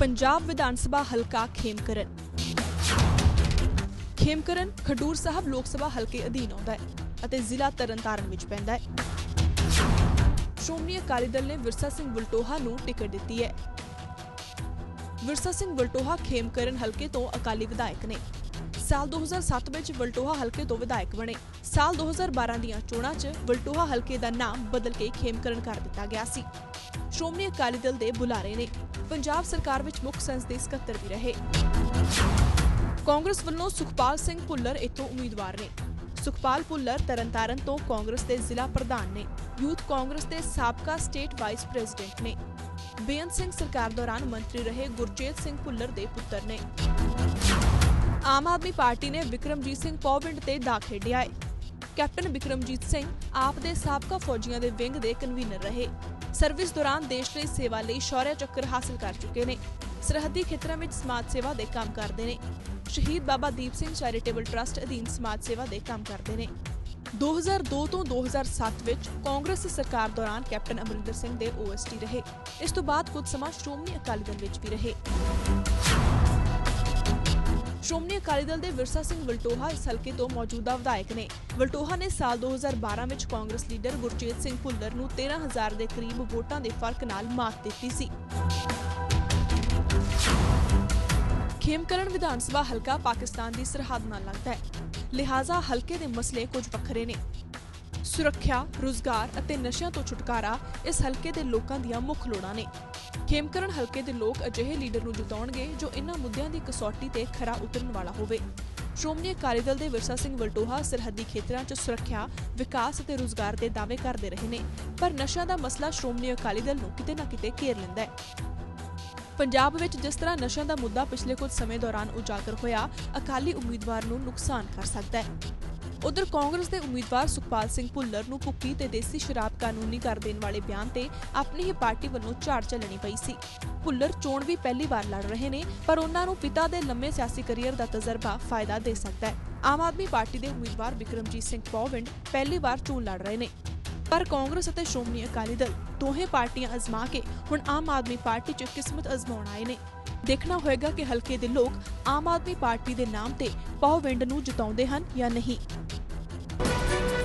ਪੰਜਾਬ ਵਿਧਾਨ ਸਭਾ ਹਲਕਾ ਖੇਮਕਰਨ। ਖੇਮਕਰਨ ਖਡੂਰ ਸਾਹਿਬ ਲੋਕ ਸਭਾ ਹਲਕੇ ਅਧੀਨ ਆਉਂਦਾ ਹੈ ਅਤੇ ਜ਼ਿਲ੍ਹਾ ਤਰਨਤਾਰਨ ਵਿੱਚ ਪੈਂਦਾ ਹੈ। ਸ਼੍ਰੋਮਣੀ ਅਕਾਲੀ ਦਲ ਨੇ ਵਿਰਸਾ ਸਿੰਘ ਵਲਟੋਹਾ ਨੂੰ ਟਿਕਟ ਦਿੱਤੀ ਹੈ। ਵਿਰਸਾ ਸਿੰਘ ਵਲਟੋਹਾ ਖੇਮਕਰਨ ਹਲਕੇ ਤੋਂ ਅਕਾਲੀ ਵਿਧਾਇਕ ਨੇ। ਸਾਲ 2007 ਵਿੱਚ ਵਲਟੋਹਾ ਹਲਕੇ ਤੋਂ ਵਿਧਾਇਕ ਬਣੇ। ਸਾਲ 2012 ਦੀਆਂ ਚੋਣਾਂ 'ਚ ਵਲਟੋਹਾ ਹਲਕੇ ਦਾ ਨਾਮ ਬਦਲ ਕੇ ਖੇਮਕਰਨ ਕਰ ਦਿੱਤਾ ਗਿਆ ਸੀ। ਸ਼੍ਰੋਮਣੀ ਅਕਾਲੀ ਦਲ ਦੇ ਬੁਲਾਰੇ ਨੇ। ਪੰਜਾਬ ਸਰਕਾਰ ਵਿੱਚ ਮੁੱਖ ਸੰਸਦੀ ਸਕੱਤਰ ਵੀ ਰਹੇ। ਕਾਂਗਰਸ ਵੱਲੋਂ ਸੁਖਪਾਲ ਸਿੰਘ ਭੁੱਲਰ ਇੱਥੋਂ ਉਮੀਦਵਾਰ ਨੇ। ਸੁਖਪਾਲ ਭੁੱਲਰ ਤਰਨਤਾਰਨ ਤੋਂ ਕਾਂਗਰਸ ਦੇ ਜ਼ਿਲ੍ਹਾ ਪ੍ਰਧਾਨ ਨੇ। ਯੂਥ ਕਾਂਗਰਸ ਦੇ ਸਾਬਕਾ ਸਟੇਟ ਵਾਈਸ ਪ੍ਰੈਜ਼ੀਡੈਂਟ ਨੇ। ਬੇਅੰਤ ਸਿੰਘ ਸਰਕਾਰ ਦੌਰਾਨ ਮੰਤਰੀ ਰਹੇ ਗੁਰਚੇਤ ਸਿੰਘ ਭੁੱਲਰ ਦੇ ਪੁੱਤਰ ਨੇ। ਆਮ ਆਦਮੀ ਪਾਰਟੀ ਨੇ ਵਿਕਰਮਜੀਤ ਸਿੰਘ ਪੌਵਿੰਡ ਤੇ ਦਾ ਖੇਡਿਆ ਹੈ ਕੈਪਟਨ ਵਿਕਰਮਜੀਤ ਸਿੰਘ ਆਪ ਦੇ ਸਾਬਕਾ ਫੌਜੀਆਂ ਦੇ ਵਿੰਗ ਦੇ ਕਨਵੀਨਰ ਰਹੇ। ਸਰਵਿਸ ਦੌਰਾਨ ਦੇਸ਼ ਲਈ ਸੇਵਾ ਲਈ ਸ਼ੌਰਯ ਚੱਕਰ ਹਾਸਲ ਕਰ ਚੁੱਕੇ ਨੇ। ਸਰਹੱਦੀ ਖੇਤਰਾਂ ਵਿੱਚ ਸਮਾਜ ਸੇਵਾ ਦੇ ਕੰਮ ਕਰਦੇ ਨੇ। ਸ਼ਹੀਦ ਬਾਬਾ ਦੀਪ ਸਿੰਘ ਚੈਰੀਟੇਬਲ ਟਰਸਟ ਅਧੀਨ ਸਮਾਜ ਸੇਵਾ ਦੇ ਕੰਮ ਕਰਦੇ ਨੇ। 2002 ਤੋਂ 2007 ਵਿੱਚ ਕਾਂਗਰਸ ਸਰਕਾਰ ਦੌਰਾਨ ਕੈਪਟਨ ਅਮਰਿੰਦਰ ਸਿੰਘ ਦੇ ਓਐਸਟੀ ਰਹੇ। ਇਸ ਤੋਂ ਬਾਅਦ ਕੁਝ ਸਮਾਂ ਸ਼੍ਰੋਮਣੀ ਅਕਾਲੀ ਦਲ ਵਿੱਚ ਵੀ ਰਹੇ। ਸ਼੍ਰੋਮਣੀ ਅਕਾਲੀ ਦਲ ਦੇ ਵਿਰਸਾ ਸਿੰਘ ਵਲਟੋਹਾ ਇਸ ਹਲਕੇ ਤੋਂ ਮੌਜੂਦਾ ਵਿਧਾਇਕ ਨੇ। ਵਲਟੋਹਾ ਨੇ ਸਾਲ 2012 ਵਿੱਚ ਕਾਂਗਰਸ ਲੀਡਰ ਗੁਰਚੇਤ ਸਿੰਘ ਭੁੱਲਰ ਨੂੰ 13000 ਦੇ ਕਰੀਬ ਵੋਟਾਂ ਦੇ ਫ਼ਰਕ ਨਾਲ ਮਾਤ ਦਿੱਤੀ ਸੀ। ਖੇਮਕਰਨ ਵਿਧਾਨ ਸਭਾ ਹਲਕਾ ਪਾਕਿਸਤਾਨ ਦੀ ਸਰਹੱਦ ਨਾਲ ਲੱਗਦਾ ਹੈ। ਲਿਹਾਜ਼ਾ ਹਲਕੇ ਦੇ ਮਸਲੇ ਕੁਝ ਵੱਖਰੇ ਨੇ। ਸੁਰੱਖਿਆ, ਰੁਜ਼ਗਾਰ ਅਤੇ ਨਸ਼ਿਆਂ ਤੋਂ ਛੁਟਕਾਰਾ ਇਸ ਹਲਕੇ ਦੇ ਲੋਕਾਂ ਦੀਆਂ ਮੁੱਖ ਲੋੜਾਂ ਨੇ। ਖੇਮਕਰਨ ਹਲਕੇ ਦੇ ਲੋਕ ਅਜਿਹੇ ਲੀਡਰ ਨੂੰ ਜਿਤਾਉਣਗੇ ਜੋ ਇਨ੍ਹਾਂ ਮੁੱਦਿਆਂ ਦੀ ਕਸੌਟੀ ਤੇ ਖਰਾ ਉਤਰਨ ਵਾਲਾ ਹੋਵੇ। ਸ਼੍ਰੋਮਣੀ ਅਕਾਲੀ ਦਲ ਦੇ ਵਿਰਸਾ ਸਿੰਘ ਵਲਟੋਹਾ ਸਰਹੱਦੀ ਖੇਤਰਾਂ 'ਚ ਸੁਰੱਖਿਆ, ਵਿਕਾਸ ਅਤੇ ਰੁਜ਼ਗਾਰ ਦੇ ਦਾਅਵੇ ਕਰਦੇ ਰਹੇ ਨੇ ਪਰ ਨਸ਼ਿਆਂ ਦਾ ਮਸਲਾ ਸ਼੍ਰੋਮਣੀ ਅਕਾਲੀ ਦਲ ਨੂੰ ਕਿਤੇ ਨਾ ਕਿਤੇ ਘੇਰ ਲੈਂਦਾ ਹੈ। ਪੰਜਾਬ ਵਿੱਚ ਜਿਸ ਤਰ੍ਹਾਂ ਨਸ਼ਿਆਂ ਦਾ ਮੁੱਦਾ ਪਿਛਲੇ ਕੁਝ ਸਮੇਂ ਦੌਰਾਨ ਉਜਾਗਰ ਹੋਇਆ ਅਕਾਲੀ ਉਮੀਦਵਾਰ ਨੂੰ ਨੁਕਸਾਨ ਕਰ ਸਕਦਾ ਹੈ। ਉਧਰ ਕਾਂਗਰਸ ਦੇ ਉਮੀਦਵਾਰ ਸੁਖਪਾਲ ਸਿੰਘ ਭੁੱਲਰ ਨੂੰ ਭੁੱਕੀ ਤੇ ਦੇਸੀ ਸ਼ਰਾਬ ਕਾਨੂੰਨੀ ਕਰ ਦੇਣ ਵਾਲੇ ਬਿਆਨ ਤੇ ਆਪਣੀ ਹੀ ਪਾਰਟੀ ਵੱਲੋਂ ਝਾੜ ਚੱਲਣੀ ਪਈ ਸੀ। ਭੁੱਲਰ ਚੋਣ ਵੀ ਪਹਿਲੀ ਵਾਰ ਲੜ ਰਹੇ ਨੇ, ਪਰ ਉਹਨਾਂ ਨੂੰ ਪਿਤਾ ਦੇ ਲੰਮੇ ਸਿਆਸੀ ਕੈਰੀਅਰ ਦਾ ਤਜਰਬਾ ਫਾਇਦਾ ਦੇ ਸਕਦਾ ਹੈ। ਆਮ ਆਦਮੀ ਪਾਰਟੀ ਦੇ ਉਮੀਦਵਾਰ ਵਿਕਰਮਜੀਤ ਸਿੰਘ ਪੌਵਿੰਡ ਪਹਿਲੀ ਵਾਰ ਚੋਣ ਲੜ ਰਹੇ ਨੇ। ਪਰ ਕਾਂਗਰਸ ਅਤੇ ਸ਼੍ਰੋਮਣੀ ਅਕਾਲੀ ਦਲ ਦੋਹੇ ਪਾਰਟੀਆਂ ਅਜ਼ਮਾ ਕੇ ਹੁਣ ਆਮ ਆਦਮੀ ਪਾਰਟੀ 'ਚ ਕਿਸਮਤ ਅਜ਼ਮਾਉਣ ਆਏ ਨੇ। ਦੇਖਣਾ ਹੋਏਗਾ ਕਿ ਹਲਕੇ ਦੇ ਲੋਕ ਆਮ ਆਦਮੀ ਪਾਰਟੀ ਦੇ ਨਾਮ ਤੇ ਪੌਵਿੰਡ ਨੂੰ ਜਿਤਾਉਂਦੇ ਹਨ ਜਾਂ ਨਹੀਂ। Thank you.